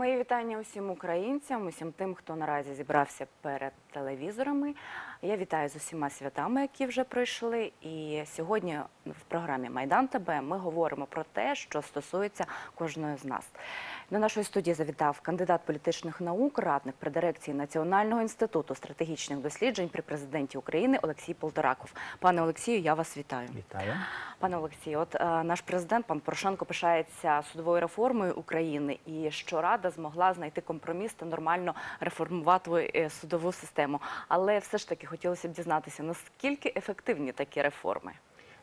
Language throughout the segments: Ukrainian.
Мої вітання усім українцям, усім тим, хто наразі зібрався перед телевізорами. Я вітаю з усіма святами, які вже пройшли. І сьогодні в програмі Майдан ТБ ми говоримо про те, що стосується кожної з нас. До нашої студії завітав кандидат політичних наук, радник при дирекції Національного інституту стратегічних досліджень при президенті України Олексій Полтораков. Пане Олексію, я вас вітаю. Вітаю. Пане Олексію, от е, наш президент пан Порошенко пишається судовою реформою України, і що Рада змогла знайти компроміс та нормально реформувати е, судову систему. Але все ж таки хотілося б дізнатися, наскільки ефективні такі реформи.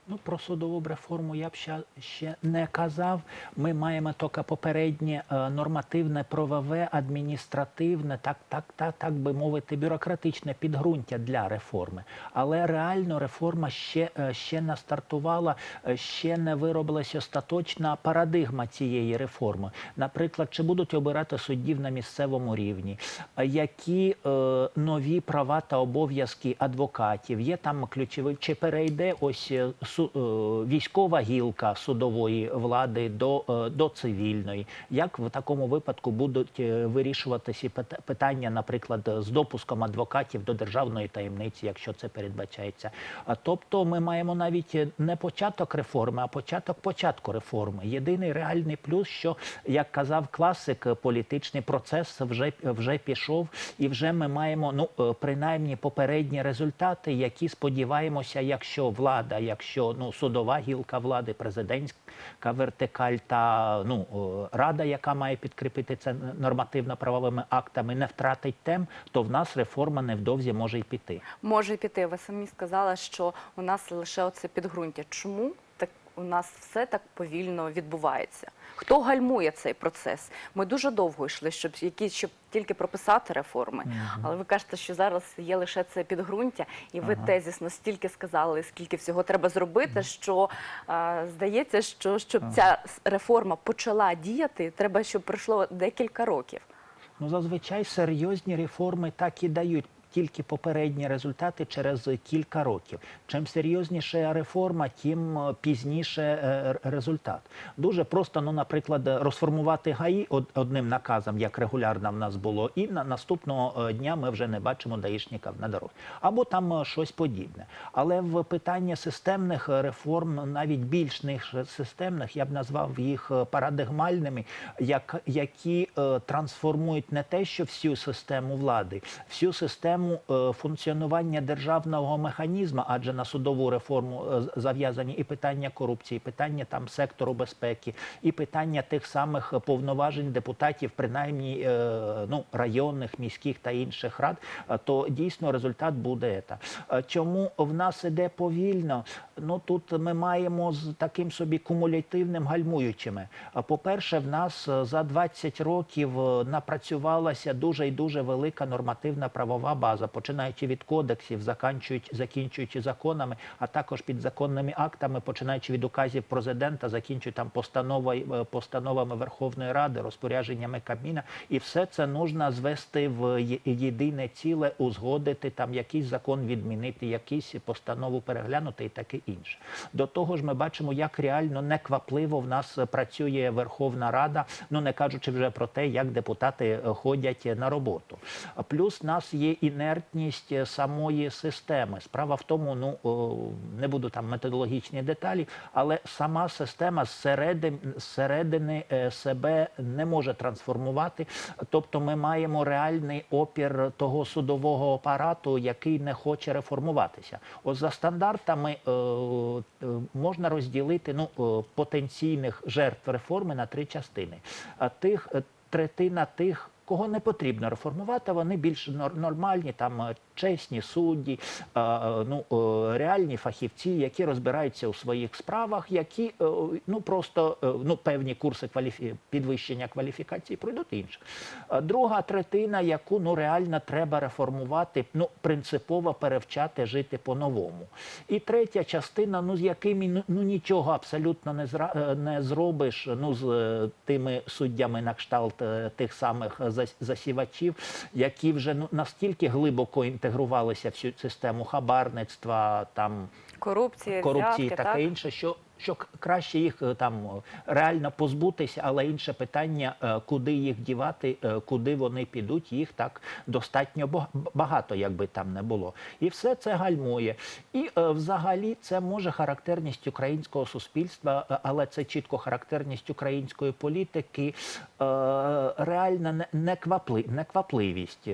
Ну, про судову реформу я б ще, ще не казав. Ми маємо тільки попереднє е, нормативне, правове, адміністративне, так, так, так, так би мовити, бюрократичне підґрунтя для реформи. Але реально реформа ще, е, ще не стартувала, е, ще не виробилась остаточна парадигма цієї реформи. Наприклад, чи будуть обирати суддів на місцевому рівні, які е, нові права та обов'язки адвокатів, є там ключові, чи перейде ось військова гілка судової влади до, е, до цивільної. Як в такому випадку будуть е, вирішуватися пит- питання, наприклад, з допуском адвокатів до державної таємниці, якщо це передбачається? Тобто, ми маємо навіть е, не початок реформи, а початок початку реформи. Єдиний реальний плюс, що як казав класик, е, політичний процес вже вже пішов, і вже ми маємо ну е, принаймні попередні результати, які сподіваємося, якщо влада, якщо ну судова гілка влади, президентська вертикаль та ну рада, яка має підкріпити це нормативно-правовими актами, не втратить тем, то в нас реформа невдовзі може й піти. Може й піти. Ви самі сказали, що у нас лише оце підґрунтя. Чому у нас все так повільно відбувається? Хто гальмує цей процес? Ми дуже довго йшли, щоб які щоб тільки прописати реформи. Але ви кажете, що зараз є лише це підґрунтя, і ви тезісно стільки сказали, скільки всього треба зробити, що а, здається, що щоб ця реформа почала діяти, треба, щоб пройшло декілька років. Ну, зазвичай серйозні реформи так і дають. Тільки попередні результати через кілька років. Чим серйозніша реформа, тим е, пізніше е, результат. Дуже просто, ну, наприклад, розформувати ГАІ одним наказом, як регулярно в нас було, і на наступного е, дня ми вже не бачимо даїшників на дорозі. Або там е, щось подібне. Але в питання системних е, реформ, навіть більш ніж системних, я б назвав їх е, парадигмальними, як, які е, трансформують не те, що всю систему влади, всю систему е, функціонування державного механізму, адже на судову реформу е, зав'язані і питання корупції, і питання там сектору безпеки, і питання тих самих повноважень депутатів, принаймні е, ну, районних, міських та інших рад, то дійсно результат буде. Е, Чому в нас іде повільно? Ну тут ми маємо з таким собі кумулятивним гальмуючими. По-перше, в нас за 20 років напрацювалася дуже і дуже велика нормативна правова база, починаючи від кодексів, закінчуючи законами, а також підзаконними актами, починаючи від указів президента, закінчуючи там постановою, е, постановами Верховної Ради, розпорядженнями Кабміна, і все це нужно звести в єдине ціле, узгодити там якийсь закон відмінити, якийсь постанову переглянути і таке інше. До того ж, ми бачимо, як реально неквапливо в нас працює Верховна Рада, ну не кажучи вже про те, як депутати е, ходять на роботу. Плюс нас є інертність е, самої системи. Справа в тому, ну не буду там методологічні деталі, але сама система зсередин, зсередини е, себе не може трансформувати. Тобто ми маємо реальний опір того судового апарату, який не хоче реформуватися. От за стандартами е, можна розділити ну, потенційних жертв реформи на три частини. А тих третина тих. Кого не потрібно реформувати, вони більш нор- нормальні, там е, чесні судді, ну е, реальні фахівці, які розбираються у своїх справах, які е, ну просто е, ну певні курси кваліфі... підвищення кваліфікації пройдуть і інше. Друга третина, яку ну реально треба реформувати, ну принципово перевчати жити по-новому. І третя частина, ну з якими ну, ну нічого абсолютно не зра... не зробиш. Ну з тими суддями на кшталт тих самих засівачів, які вже ну настільки глибоко інтегрувалися в цю систему хабарництва, там корупції, корупції, взятки, таке так? інше, що що краще їх е, там реально позбутися, але інше питання, е, куди їх дівати, е, куди вони підуть, їх так достатньо бага- багато, якби там не було. І все це гальмує. І взагалі це може характерність українського суспільства, але це чітко характерність української політики, реальна не- неквапли, неквапливість.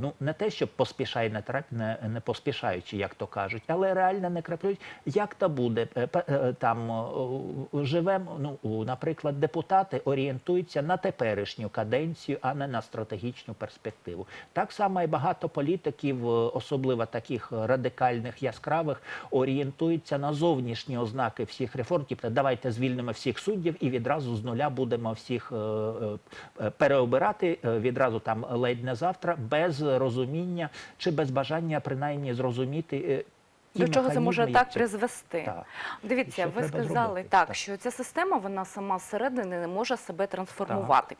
Ну не те, щоб поспішай, не, тра- не, не поспішаючи, як то кажуть, але реальна неквапливість. Як то буде е, там живемо? Ну наприклад, депутати орієнтуються на теперішню каденцію, а не на стратегічну перспективу. Так само і багато політиків, е, особливо таких радикальних яскравих, орієнтуються на зовнішні ознаки всіх реформ. Тобто, давайте звільнимо всіх суддів і відразу з нуля будемо всіх е, е, переобирати е, відразу там ледь не завтра, без розуміння чи без бажання принаймні зрозуміти. До чого це може так призвести? Так. Дивіться, ви сказали зробити? так, Так. що ця система вона сама зсередини не може себе трансформувати.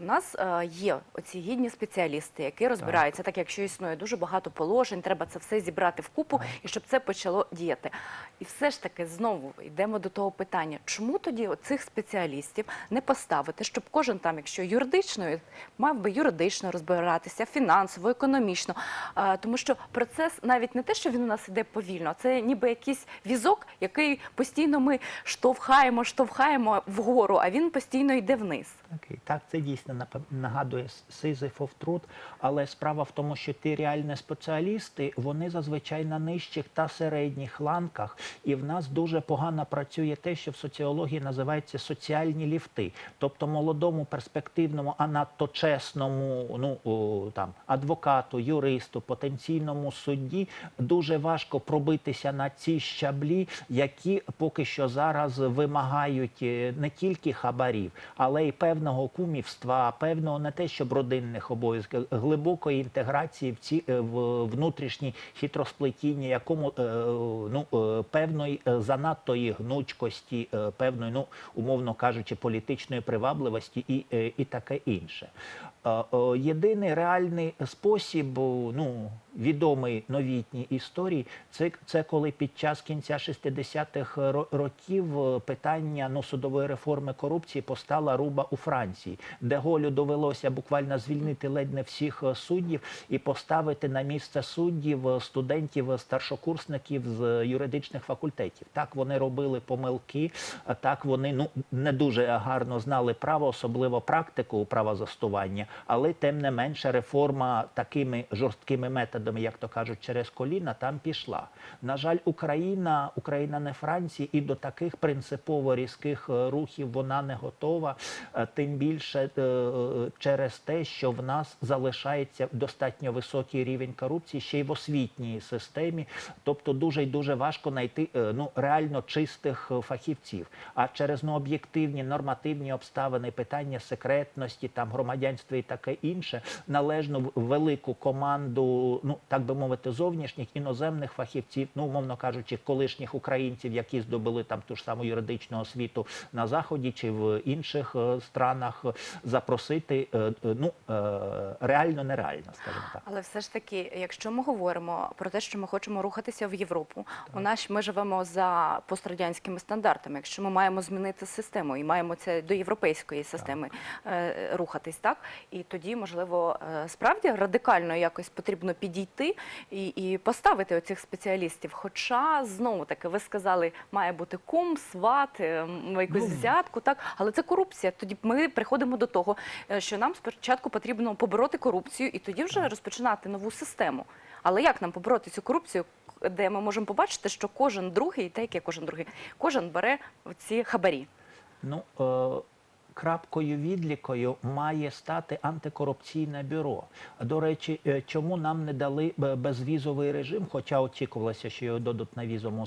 У нас е, є оці гідні спеціалісти, які розбираються, так якщо існує дуже багато положень, треба це все зібрати в купу і щоб це почало діяти. І все ж таки знову йдемо до того питання, чому тоді цих спеціалістів не поставити, щоб кожен там, якщо юридичною, мав би юридично розбиратися, фінансово, економічно, Е, тому що процес навіть не те, що він у нас іде повільно, це ніби якийсь візок, який постійно ми штовхаємо, штовхаємо вгору, а він постійно йде вниз. Окей, так, це дійсно нагадує Сизифов труд, але справа в тому, що ті реальні спеціалісти, вони зазвичай на нижчих та середніх ланках, і в нас дуже погано працює те, що в соціології називається соціальні ліфти. Тобто молодому, перспективному, а надто чесному, ну там адвокату, юристу, потенційному судді дуже важко пробитися на ці щаблі, які поки що зараз вимагають е, не тільки хабарів, але й певного кумівства, певного не те, щоб родинних обов'язків, глибокої інтеграції в ці е, в внутрішні хитросплетіння, якому е, ну певної занадтої гнучкості, певної, ну умовно кажучи, політичної привабливості і, і таке інше. Єдиний реальний спосіб, ну відомий новітній історії, це, це коли під час кінця 60-х ро- років е, питання ну, судової реформи корупції постала руба у Франції, де Голю довелося буквально звільнити ледь не всіх е, суддів і поставити на місце суддів е, студентів, старшокурсників з юридичних факультетів. Так вони робили помилки, так вони ну не дуже гарно знали право, особливо практику правозастування, але тим не менше реформа такими жорсткими методами, як то кажуть, через коліна там пішла. На жаль, Україна, Україна не Франція, і до таких принципово різких е, рухів вона не готова. Е, Тим більше е, через те, що в нас залишається достатньо високий рівень корупції ще й в освітній системі. Тобто дуже й дуже важко знайти ну реально чистих фахівців. А через ну, об'єктивні нормативні обставини, питання секретності, там громадянства і таке інше, належно велику команду, ну так би мовити, зовнішніх іноземних фахівців, ну умовно кажучи, колишніх українців, які здобули там ту ж саму юридичну освіту на заході чи в інших е, странах, запросити е, е, ну реально нереально, скажімо так. Але все ж таки, якщо ми говоримо про те, що ми хочемо рухатися в Європу, у нас ми живемо за пострадянськими стандартами. Якщо ми маємо змінити систему і маємо це до європейської системи е, рухатись, так і тоді можливо е, справді радикально якось потрібно підійти і, і поставити оцих спеціалістів. Хоча знову таки ви сказали, має бути кум, сват, е, якусь Ну, взятку, так але це корупція. Тоді ми приходимо до того, е, що нам спочатку потрібно побороти корупцію і тоді вже розпочинати нову систему. Але як нам побороти цю корупцію, де ми можемо побачити, що кожен другий, та яке кожен другий, кожен бере ці хабарі? Ну, крапкою відлікою має стати антикорупційне бюро. До речі, е, чому нам не дали б- безвізовий режим, хоча очікувалося, що його дадуть на візовому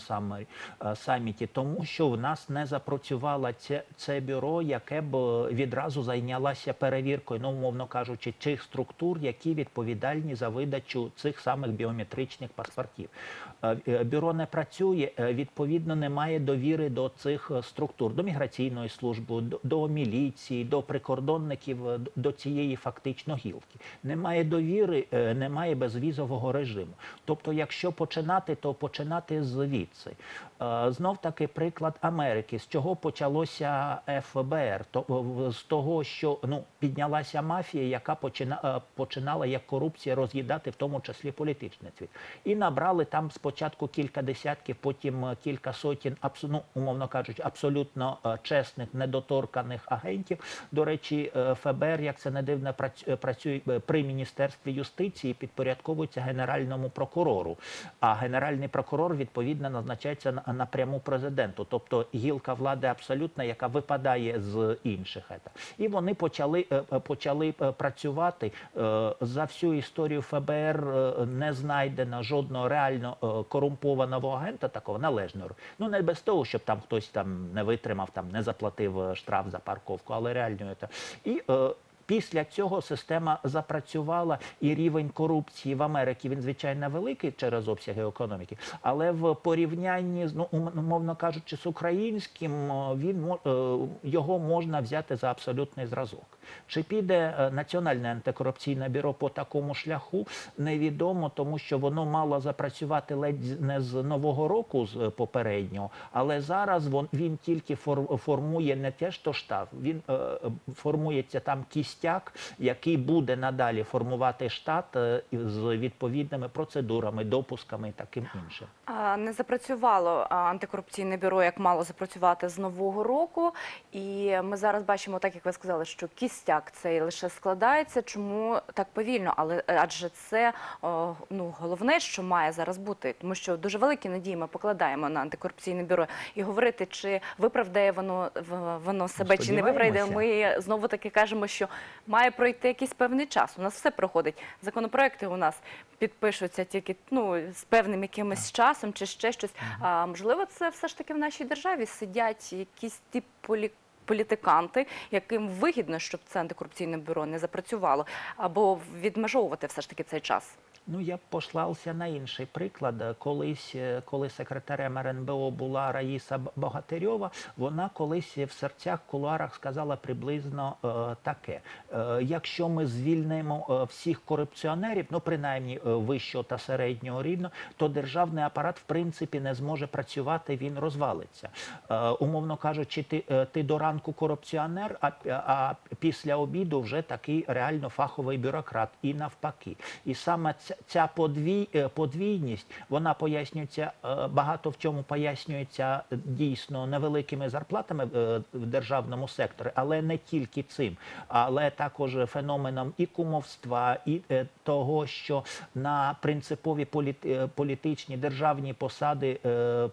е, саміті, тому що в нас не запрацювало це, це бюро, яке б е, відразу зайнялося перевіркою, ну, умовно кажучи, тих структур, які відповідальні за видачу цих самих біометричних паспортів. Е, е, Бюро не працює, е, відповідно, немає довіри до цих е, структур, до міграційної служби, до, міліції. Поліції, до прикордонників, е, до цієї фактично гілки. Немає довіри, е, немає безвізового режиму. Тобто, якщо починати, то починати звідси. Е, Знов таки приклад Америки, з чого почалося ФБР, то з того, що ну піднялася мафія, яка почина, починала як корупція роз'їдати, в тому числі політичний світ, і набрали там спочатку кілька десятків, потім кілька сотень, ну, умовно кажучи, абсолютно чесних, недоторканих агентів. До речі, е, ФБР, як це не дивно, е, працює е, при міністерстві юстиції, підпорядковується генеральному прокурору. А генеральний прокурор відповідно назначається на- напряму президенту, тобто гілка влади абсолютна, яка випадає з інших. І вони почали почали працювати за всю історію ФБР. Не знайдено жодного реально корумпованого агента, такого належного. Ну не без того, щоб там хтось там не витримав, там не заплатив штраф за парковку, але реально это. І е, Після цього система запрацювала, і рівень корупції в Америці він звичайно великий через обсяги економіки, але в порівнянні ну умовно кажучи, з українським він е, його можна взяти за абсолютний зразок. Чи піде е, Національне антикорупційне бюро по такому шляху, невідомо, тому що воно мало запрацювати ледь не з нового року з е, попереднього, але зараз він тільки фор- формує не те, що штаб, він формується там кістяк, який буде надалі формувати штат е, з відповідними процедурами, допусками і таким іншим. Не запрацювало антикорупційне бюро, як мало запрацювати з нового року. І ми зараз бачимо, так як ви сказали, що кістяк цей лише складається. Чому так повільно? Але е, адже це ну головне, що має зараз бути, тому що дуже великі надії ми покладаємо на антикорупційне бюро і говорити, чи виправдає воно воно себе, чи не виправдає. Ми знову таки кажемо, що має пройти якийсь певний час. У нас все проходить. Законопроекти у нас підпишуться тільки ну з певним якимось часом чи ще щось. А можливо, це все ж таки в нашій державі сидять якісь ті полі. Політиканти, яким вигідно, щоб це антикорупційне бюро не запрацювало, або відмежовувати все ж таки цей час. Ну, я б послався на інший приклад. Колись, е, коли секретарем РНБО була Раїса Богатирьова, вона колись в серцях кулуарах сказала приблизно е, таке: е, якщо ми звільнимо е, всіх корупціонерів, ну принаймні е, вищого та середнього рівня, то державний апарат в принципі не зможе працювати, він розвалиться. Е, умовно кажучи, ти, ти до ранку корупціонер, а, а після обіду вже такий реально фаховий бюрократ, і навпаки. І саме ця, ця подвій, е, подвійність вона пояснюється е, багато в чому пояснюється е, дійсно невеликими зарплатами в державному секторі, але не тільки цим, але також феноменом і кумовства, і того, що на принципові політ- політичні державні посади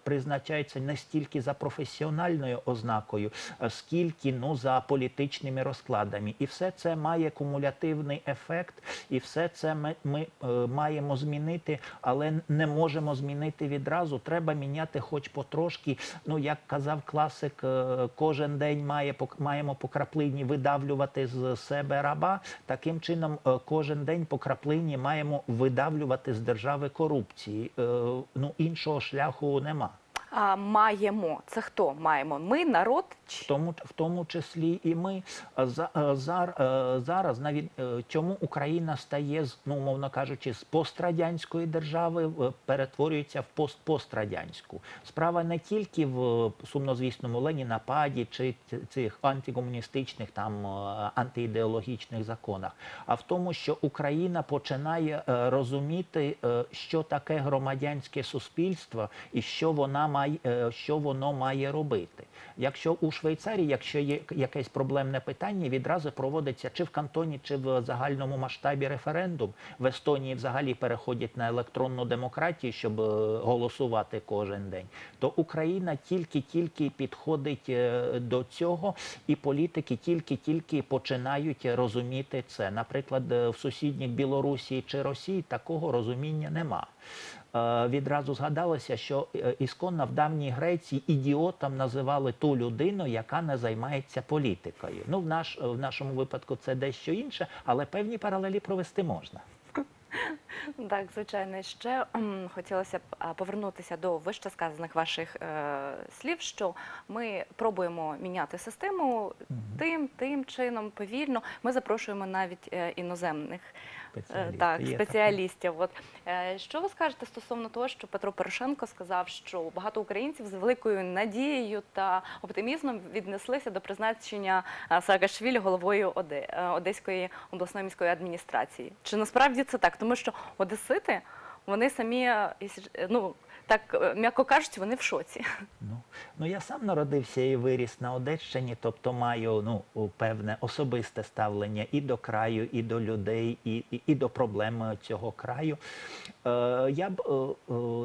призначаються не стільки за професіональною ознакою, скільки ну за політичними розкладами, і все це має кумулятивний ефект, і все це ми, ми маємо змінити, але не можемо змінити відразу. Треба міняти, хоч потрошки. Ну як казав класик, е, кожен день має маємо по краплині видавлювати з себе раба. Таким чином, е, кожен день по краплині маємо видавлювати з держави корупції. Е, Ну іншого шляху нема. А маємо це хто? Маємо ми, народ В тому, в тому числі і ми за, зар, е, зараз навіть е, чому Україна стає ну умовно кажучи з пострадянської держави перетворюється в пост пострадянську. Справа не тільки в сумнозвісному Ленінападі чи цих антикомуністичних там е, антиідеологічних законах, а в тому, що Україна починає е, розуміти, е, що таке громадянське суспільство і що вона має, е, що воно має робити. Якщо у Швейцарії, якщо є якесь проблемне питання, відразу проводиться чи в кантоні, чи в загальному масштабі референдум. В Естонії взагалі переходять на електронну демократію, щоб е, голосувати кожен день. То Україна тільки-тільки підходить е, до цього, і політики тільки-тільки починають розуміти це. Наприклад, в сусідніх Білорусі чи Росії такого розуміння нема. Е, Відразу згадалося, що е, ісконно в давній Греції ідіотом називали ту людину, яка не займається політикою. Ну, в наш в нашому випадку це дещо інше, але певні паралелі провести можна. Так, звичайно, ще ем, хотілося б повернутися до вище сказаних ваших е, слів, що ми пробуємо міняти систему тим, тим чином, повільно. Ми запрошуємо навіть е, іноземних е, Спеціалісти. так, Є спеціалістів. От е, що ви скажете стосовно того, що Петро Порошенко сказав, що багато українців з великою надією та оптимізмом віднеслися до призначення е, Саакашвілі головою Оде, е, Одеської обласної міської адміністрації? Чи насправді це так? Тому що одесити вони самі е, е, ну так е, м'яко кажучи, вони в шоці. Ну, ну я сам народився і виріс на Одещині, тобто маю ну, певне особисте ставлення і до краю, і до людей, і, і, і до проблем цього краю. Е, я б, е, е,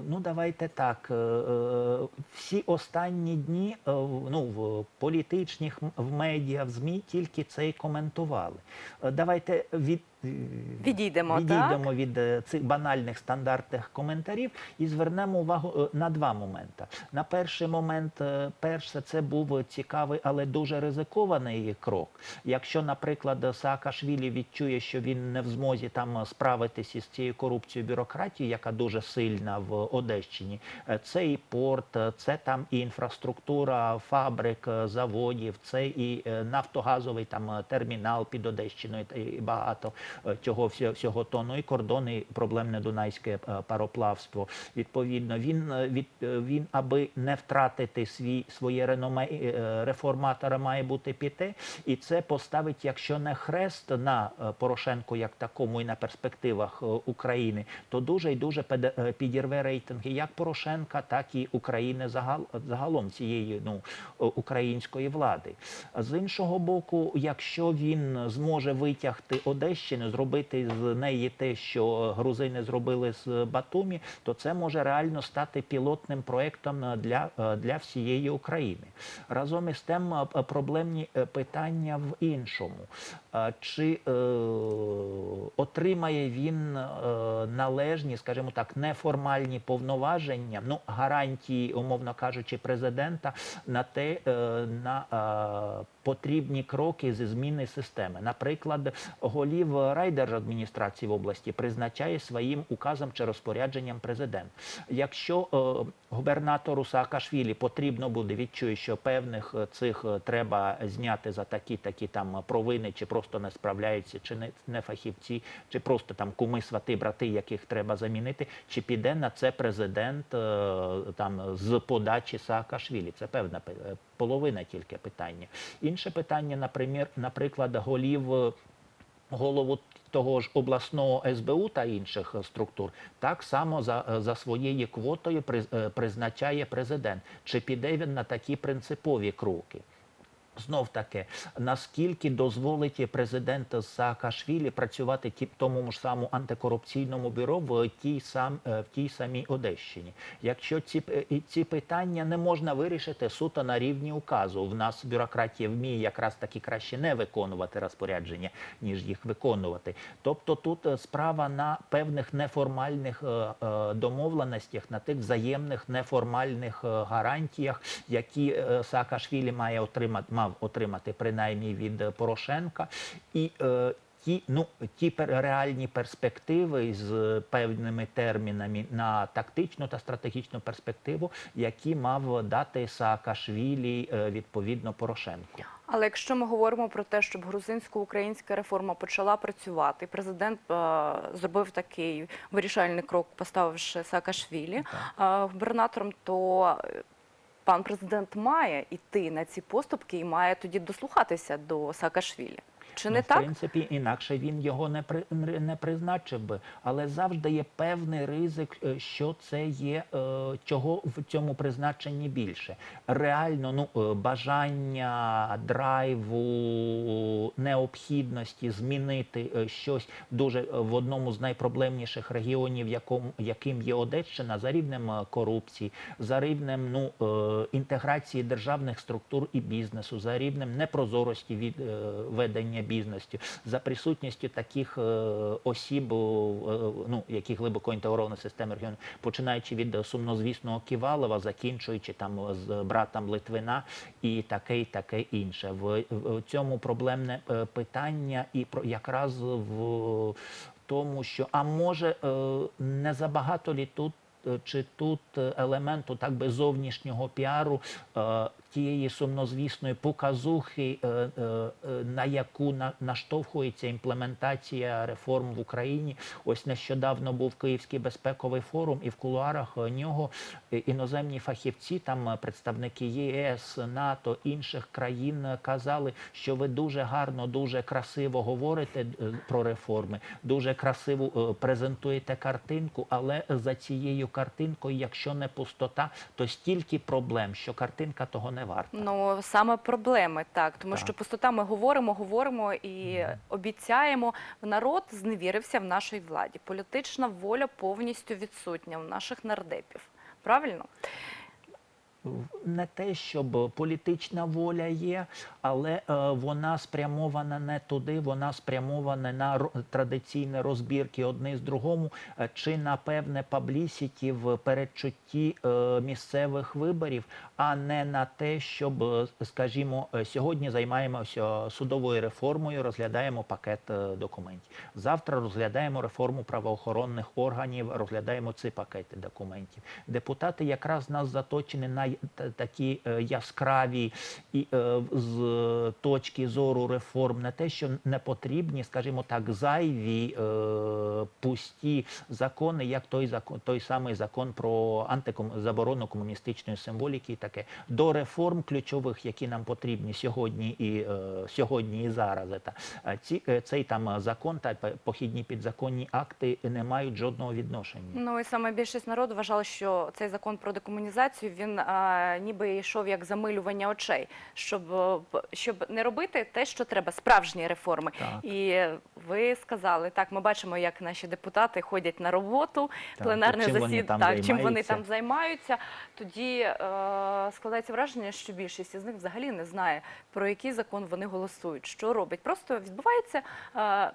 ну давайте так, е, е, всі останні дні е, ну, в політичних, в медіа, в ЗМІ тільки це і коментували. Е, Давайте від, Відійдемо, так? відійдемо від е, цих банальних стандартних коментарів і звернемо увагу е, на два моменти. На перший момент, е, перше, це був цікавий, але дуже ризикований крок. Якщо, наприклад, Саакашвілі відчує, що він не в змозі там справитися із цією корупцією бюрократією, яка дуже сильна в Одещині, це і порт, це там і інфраструктура фабрик, заводів, це і нафтогазовий там термінал під Одещиною і багато цього всього, тону, і кордони, проблемне дунайське е, пароплавство. Відповідно, він е, від е, він, аби не втратити свій своє реноме е, реформатора, має бути піти, і це поставить, якщо не хрест на е, Порошенку як такому і на перспективах е, України, то дуже і дуже е, підірве рейтинги як Порошенка, так і України загал- загалом цієї ну е, української влади. З іншого боку, якщо він зможе витягти Одещину, зробити з неї те, що грузини зробили з Батумі, то це може реально стати пілотним проектом е, для, е, для всієї України. Разом із тим, е, е, проблемні е, питання в іншому. Е, Чи е, отримає він е, належні, скажімо так, неформальні повноваження, ну гарантії, умовно кажучи, президента на те, е, на е, потрібні кроки зі зміни системи. Наприклад, голів райдержадміністрації в області призначає своїм указом чи розпорядженням президент. Якщо е, губернатору Саакашвілі потрібно буде відчує, що певних е, цих е, треба зняти за такі такі там провини, чи просто не справляються, чи не, не фахівці, чи просто там куми, свати, брати, яких треба замінити, чи піде на це президент е, там з подачі Саакашвілі. Це певна е, половина тільки питання. Інше питання, наприклад, голів. е, Голову того ж обласного СБУ та інших е, структур так само за, е, за своєю квотою приз- призначає президент. Чи піде він на такі принципові кроки? Знов таки, наскільки дозволить президент Саакашвілі працювати ті, тому ж самому антикорупційному бюро в тій, сам, е, в тій самій Одещині? Якщо ці, і ці питання не можна вирішити суто на рівні указу, в нас бюрократія вміє якраз таки краще не виконувати розпорядження, ніж їх виконувати. Тобто тут е, справа на певних неформальних е, е, домовленостях, на тих взаємних неформальних е, гарантіях, які е, Саакашвілі має отримати, мав отримати принаймні від Порошенка, і е, ті, ну, ті реальні перспективи з певними термінами на тактичну та стратегічну перспективу, які мав дати Саакашвілі е, відповідно Порошенку. Але якщо ми говоримо про те, щоб грузинсько-українська реформа почала працювати, президент е, зробив такий вирішальний крок, поставивши Саакашвілі е, губернатором, то е, пан президент має йти на ці поступки і має тоді дослухатися до Саакашвілі. Чи не ну, в так? принципі, інакше він його не при не призначив би, але завжди є певний ризик, е, що це є е, чого в цьому призначенні більше. Реально, ну е, бажання драйву, необхідності змінити щось дуже в одному з найпроблемніших регіонів, якому яким є Одещина, за рівнем корупції, за рівнем ну інтеграції державних структур і бізнесу, за рівнем непрозорості від е, ведення бізнесу, за присутністю таких е, осіб, е, ну які глибоко інтегрована система регіону, починаючи від сумнозвісного Ківалова, закінчуючи там з братом Литвина і таке, і таке інше. В, в цьому проблемне е, питання, і про якраз в тому, що а може не забагато лі тут. е, Чи тут елементу так би зовнішнього піару тієї сумнозвісної показухи, е, е, е, на яку на, наштовхується імплементація реформ в Україні? Ось нещодавно був Київський безпековий форум, і в кулуарах нього іноземні фахівці, там представники ЄС, НАТО, інших країн казали, що ви дуже гарно, дуже красиво говорите про реформи, дуже красиво презентуєте картинку, але за цією картинкою, якщо не пустота, то стільки проблем, що картинка того не варта. Ну саме проблеми, так тому Так. що пустота ми говоримо, говоримо і обіцяємо. Народ зневірився в нашій владі. Політична воля повністю відсутня у наших нардепів. Правильно? Не те, щоб політична воля є, але е, вона спрямована не туди, вона спрямована на традиційні розбірки одне з другому, е, чи на певне паблісіті в передчутті е, місцевих виборів, а не на те, щоб, скажімо, сьогодні займаємося судовою реформою, розглядаємо пакет документів. Завтра розглядаємо реформу правоохоронних органів, розглядаємо ці пакети документів. Депутати якраз нас заточені на такі е, яскраві е, з точки зору реформ, не те, що не потрібні, скажімо так, зайві е, пусті закони, як той закон, той самий закон про антиком заборону комуністичної символіки, і таке до реформ ключових, які нам потрібні сьогодні і сьогодні і зараз. Та ці цей там закон та похідні підзаконні акти не мають жодного відношення. Ну і саме більшість народу вважала, що цей закон про декомунізацію він ніби йшов як замилювання очей, щоб, е, щоб не робити те, що треба, справжні реформи. Так. І ви сказали, так, ми бачимо, як наші депутати ходять на роботу, Так, пленарне засідання, так, чим вони там займаються. Тоді е, складається враження, що більшість із них взагалі не знає, про який закон вони голосують, що робить. Просто відбувається е,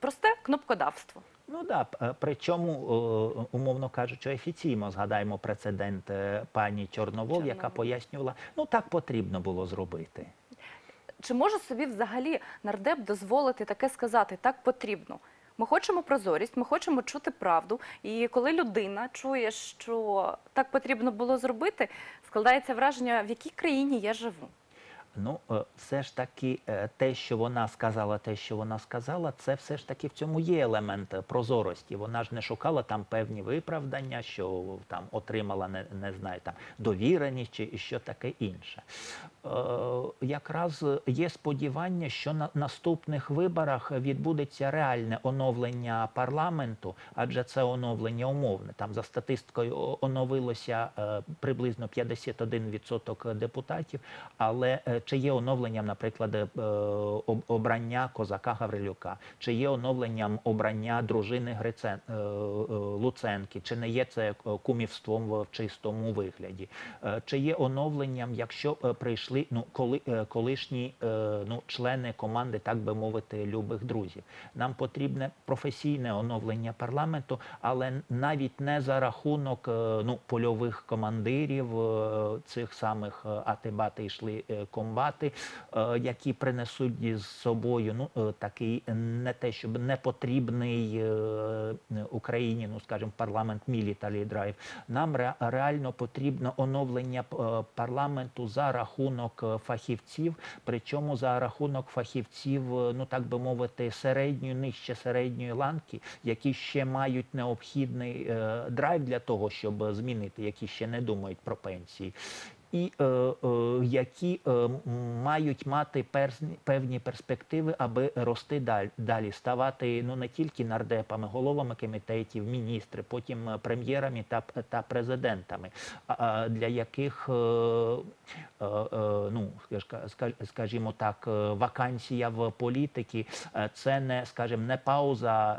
просте кнопкодавство. Ну да, е, причому, е, умовно кажучи, офіційно згадаємо прецедент е, пані Чорновол, яка пояснювала, ну так потрібно було зробити. Чи може собі взагалі нардеп дозволити таке сказати? Так потрібно. Ми хочемо прозорість, ми хочемо чути правду. І коли людина чує, що так потрібно було зробити, складається враження, в якій країні я живу. Ну, е, все ж таки, е, те, що вона сказала, те, що вона сказала, це все ж таки в цьому є елемент прозорості. Вона ж не шукала там певні виправдання, що там отримала не, не знаю, там довіреність чи що таке інше. Е, якраз є сподівання, що на наступних виборах відбудеться реальне оновлення парламенту, адже це оновлення умовне. Там за статистикою оновилося е, приблизно 51% депутатів, але чи є оновленням, наприклад, е, обрання козака Гаврилюка, чи є оновленням обрання дружини Грицен, е, е, Луценки, чи не є це кумівством в чистому вигляді, чи є оновленням, якщо прийшли ну, коли, колишні ну, члени команди, так би мовити, любих друзів. Нам потрібне професійне оновлення парламенту, але навіть не за рахунок ну, польових командирів цих самих ати-бати йшли е, комбати, е, які принесуть із собою ну, е, такий не те, щоб непотрібний е, Україні, ну скажімо, парламент мілітарі драйв. Нам реально потрібно оновлення парламенту за рахунок фахівців, причому за рахунок фахівців, ну так би мовити, середньої, нижче середньої ланки, які ще мають необхідний драйв для того, щоб змінити, які ще не думають про пенсії. І е, е, які е, мають мати персні- певні перспективи, аби рости далі, далі ставати ну не тільки нардепами, головами комітетів, міністри, потім е, прем'єрами та, та президентами, а- для яких е, е, е, ну скаж- скаж- скажімо так, е, вакансія в політики е, це не скажімо, не пауза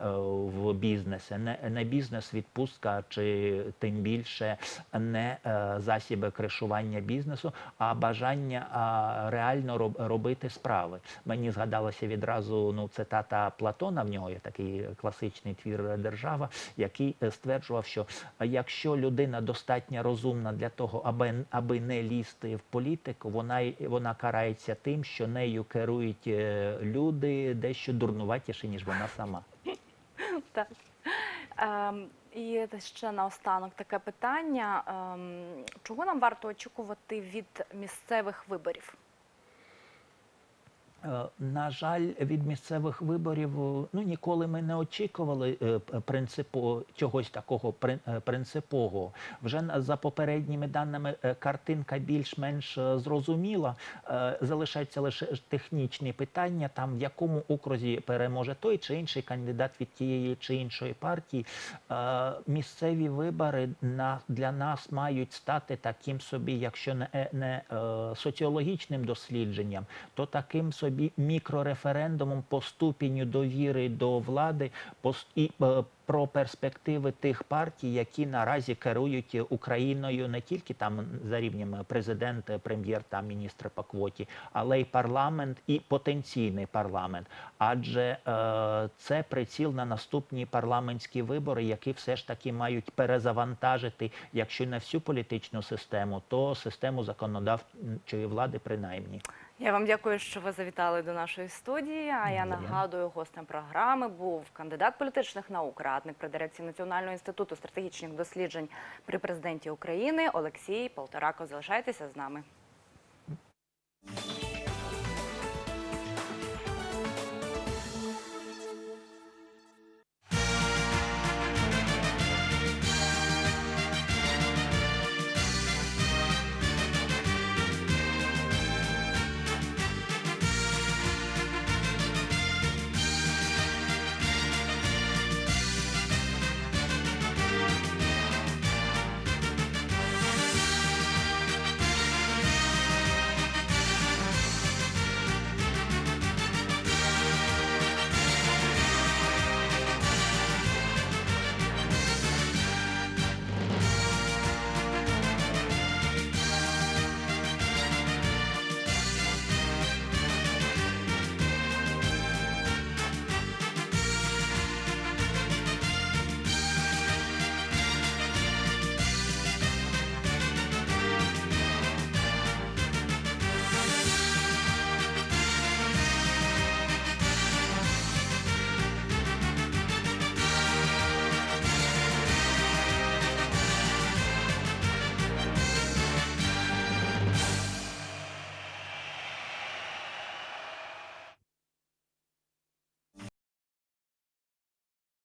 в бізнесі, не, не бізнес-відпустка, чи тим більше не засіби кришування бізнесу, а бажання а, реально роб, робити справи. Мені згадалося відразу ну цитата Платона. В нього є такий класичний твір держава, який е, стверджував, що якщо людина достатньо розумна для того, аби, аби не лізти в політику, вона вона карається тим, що нею керують е, люди дещо дурнуватіші, ніж вона сама. Так. І ще наостанок таке питання. Ем, чого нам варто очікувати від місцевих виборів? Е, На жаль, від місцевих виборів е, ну ніколи ми не очікували е, принципу чогось такого прин- принципового. Вже за попередніми даними картинка більш-менш зрозуміла. Залишаються лише технічні питання, там в якому окрузі переможе той чи інший кандидат від тієї чи іншої партії. Місцеві вибори для нас мають стати таким собі, якщо не, соціологічним дослідженням, то таким собі мікрореферендумом по ступеню довіри до влади і е, про перспективи тих партій, які наразі керують Україною не тільки там за рівнем президент, прем'єр та міністр по квоті, але й парламент і потенційний парламент. Адже е, це приціл на наступні парламентські вибори, які все ж таки мають перезавантажити, якщо не всю політичну систему, то систему законодавчої влади принаймні. Я вам дякую, що ви завітали до нашої студії. А я нагадую, гостем програми був кандидат політичних наук, радник при дирекції Національного інституту стратегічних досліджень при президенті України Олексій Полторако. Залишайтеся з нами.